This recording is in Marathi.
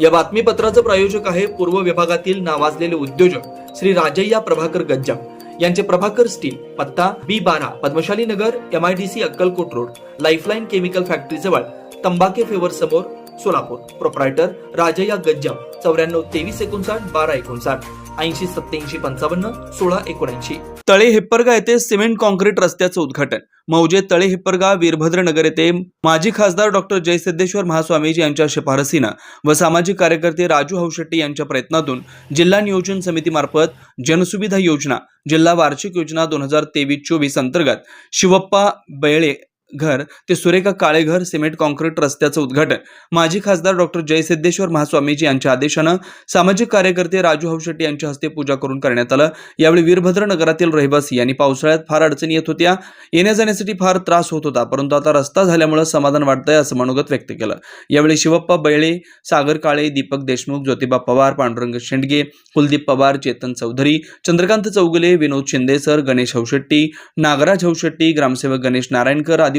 या बातमीपत्राचं प्रायोजक आहे पूर्व विभागातील नावाजलेले उद्योजक श्री राजय्या प्रभाकर गज्जा यांचे प्रभाकर स्टील पत्ता बी बारा Padmashali Nagar M I D C Akkalkot road lifeline chemical factory जवळ तंबाके फेवर समोर सोलापूर. प्रोप्रायटर राजया गज्जम चौऱ्याण्णव तेवीस एकोणसाठ बारा एकोणसाठ ऐंशी सत्याऐंशी पंचावन्न सोळा एकोणऐंशी. तळे हिप्परगा येथे सिमेंट कॉन्क्रीट रस्त्याचं उद्घाटन. मौजे तळे हिप्परगा वीरभद्र नगर येथे माजी खासदार डॉक्टर जयसिद्धेश्वर महास्वामीजी यांच्या शिफारसीनं व सामाजिक कार्यकर्ते राजू हौशेट्टी यांच्या प्रयत्नातून जिल्हा नियोजन समितीमार्फत जनसुविधा योजना जिल्हा वार्षिक योजना दोन हजार तेवीस चोवीस अंतर्गत शिवप्पा बेळे घर ते सुरेखा काळेघर सिमेंट कॉन्क्रीट रस्त्याचं उद्घाटन. माजी खासदार डॉक्टर जयसिद्धेश्वर महास्वामीजी यांच्या आदेशानं सामाजिक कार्यकर्ते राजू हौशेट्टी यांच्या हस्ते पूजा करून करण्यात आलं. यावेळी वीरभद्र नगरातील रहिवासी यांनी पावसाळ्यात फार अडचणी येत होत्या. येण्या जाण्यासाठी फार त्रास होत होता परंतु आता रस्ता झाल्यामुळे समाधान वाटतंय असं मनोगत व्यक्त केलं. यावेळी शिवप्पा बैळे सागर काळे दीपक देशमुख ज्योतिबा पवार पांडुरंग शेंडगे कुलदीप पवार चेतन चौधरी चंद्रकांत चौगुले विनोद शिंदेसर गणेश हौशेट्टी नागराज हौशेट्टी ग्रामसेवक गणेश नारायणकर आदी